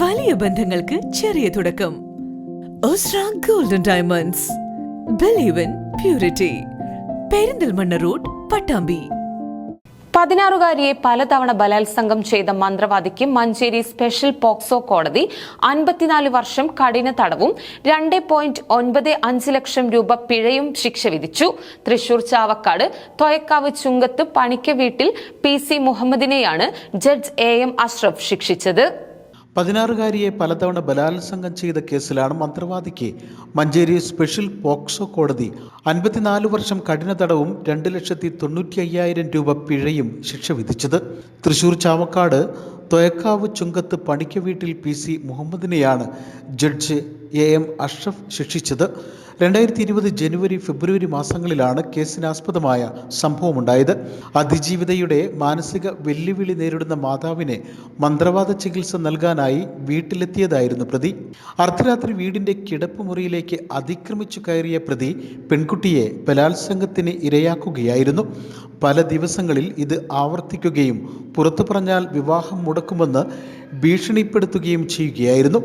വലിയ ബന്ധങ്ങൾക്ക് ചെറിയ തുടക്കം. Golden diamonds believe in purity Perinthalmanna road Pattambi. പതിനാറുകാരിയെ പലതവണ ബലാത്സംഗം ചെയ്ത മന്ത്രവാദിക്ക് മഞ്ചേരി സ്പെഷ്യൽ പോക്സോ കോടതി അൻപത്തിനാല് വർഷം കഠിന തടവും രണ്ട് പോയിന്റ് ഒൻപത് അഞ്ച് ലക്ഷം രൂപ പിഴയും ശിക്ഷ വിധിച്ചു. തൃശൂർ ചാവക്കാട് തൊയക്കാവ് ചുങ്കത്ത് പണിക്ക വീട്ടിൽ പി സി മുഹമ്മദിനെയാണ് ജഡ്ജ് എ എം അഷ്റഫ് ശിക്ഷിച്ചത്. പതിനാറുകാരിയെ പലതവണ ബലാത്സംഗം ചെയ്ത കേസിലാണ് മന്ത്രവാദിക്ക് മഞ്ചേരി സ്പെഷ്യൽ പോക്സോ കോടതി അൻപത്തിനാല് വർഷം കഠിന തടവും രണ്ട് ലക്ഷത്തി തൊണ്ണൂറ്റി അയ്യായിരം രൂപ പിഴയും ശിക്ഷ വിധിച്ചത്. തൃശൂർ ചാവക്കാട് തൊയക്കാവ് ചുങ്കത്ത് പണിക്ക വീട്ടിൽ പി സി മുഹമ്മദിനെയാണ് ജഡ്ജ് എ എം അഷ്റഫ് ശിക്ഷിച്ചത്. രണ്ടായിരത്തി ഇരുപത് ജനുവരി ഫെബ്രുവരി മാസങ്ങളിലാണ് കേസിനാസ്പദമായ സംഭവമുണ്ടായത്. അതിജീവിതയുടെ മാനസിക വെല്ലുവിളി നേരിടുന്ന മാതാവിനെ മന്ത്രവാദ ചികിത്സ നൽകാനായി വീട്ടിലെത്തിയതായിരുന്നു പ്രതി. അർദ്ധരാത്രി വീടിന്റെ കിടപ്പുമുറിയിലേക്ക് അതിക്രമിച്ചു കയറിയ പ്രതി പെൺകുട്ടിയെ ബലാത്സംഗത്തിന് ഇരയാക്കുകയായിരുന്നു. പല ദിവസങ്ങളിൽ ഇത് ആവർത്തിക്കുകയും പുറത്തു പറഞ്ഞാൽ വിവാഹം മുടക്കുമെന്ന് ഭീഷണിപ്പെടുത്തുകയും ചെയ്യുകയായിരുന്നു.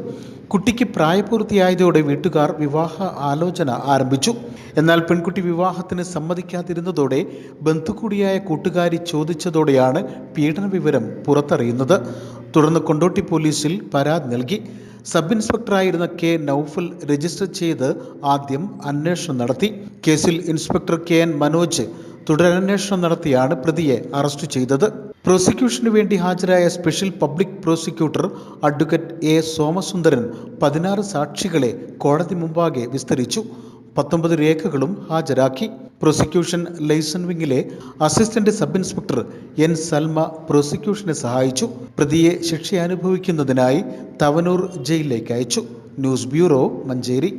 കുട്ടിക്ക് പ്രായപൂർത്തിയായതോടെ വീട്ടുകാർ വിവാഹ ആലോചന ആരംഭിച്ചു. എന്നാൽ പെൺകുട്ടി വിവാഹത്തിന് സമ്മതിക്കാതിരുന്നതോടെ ബന്ധുക്കൂടിയായ കൂട്ടുകാരി ചോദിച്ചതോടെയാണ് പീഡന വിവരം പുറത്തറിയുന്നത്. തുടർന്ന് കൊണ്ടോട്ടി പോലീസിൽ പരാതി നൽകി. സബ് ഇൻസ്പെക്ടറായിരുന്ന കെ നൌഫൽ രജിസ്റ്റർ ചെയ്ത് ആദ്യം അന്വേഷണം നടത്തി. കേസിൽ ഇൻസ്പെക്ടർ കെ എൻ മനോജ് തുടരന്വേഷണം നടത്തിയാണ് പ്രതിയെ അറസ്റ്റ് ചെയ്തത്. പ്രോസിക്യൂഷന് വേണ്ടി ഹാജരായ special public prosecutor advocate A Somasundaran പതിനാറ് സാക്ഷികളെ കോടതി മുമ്പാകെ വിസ്തരിച്ചു. പത്തൊമ്പത് രേഖകളും ഹാജരാക്കി. Prosecution liaison വിങ്ങിലെ assistant sub inspector N Salma പ്രോസിക്യൂഷനെ സഹായിച്ചു. പ്രതിയെ ശിക്ഷ അനുഭവിക്കുന്നതിനായി തവനൂർ ജയിലിലേക്ക് അയച്ചു. News bureau Manjeri.